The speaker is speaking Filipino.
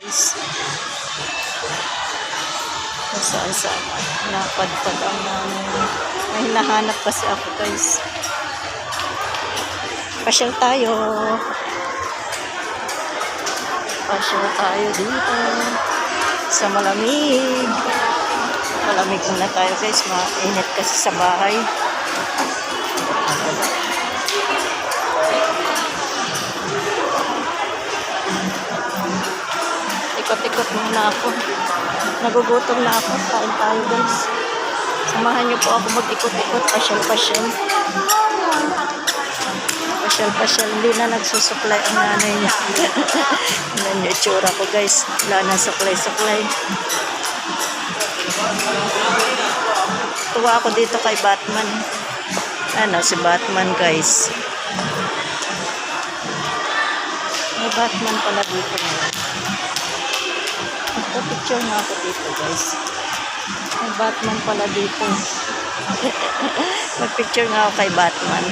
Guys. Kung saan saan. Napadpad ang nanay. May hinahanap kasi ako guys. Pasyal tayo. Pasyal tayo dito. Sa malamig. Malamig muna tayo guys. Mainit kasi sa bahay. Ikot-ikot muna ako. Nagugutom na ako. Kain tayo guys. Samahan niyo po ako mag-ikot-ikot. Pasyal-pasyal. Pasyal-pasyal. Hindi na nagsusupply ang nanay niya. Tingnan niyo itsura ko guys. Wala na supply-supply. Tuwa ako dito kay Batman. Ano, si Batman guys. May Batman pala dito ngayon. Magpa-picture nga ako dito guys. May Batman pala dito. Mag-picture nga ako kay Batman.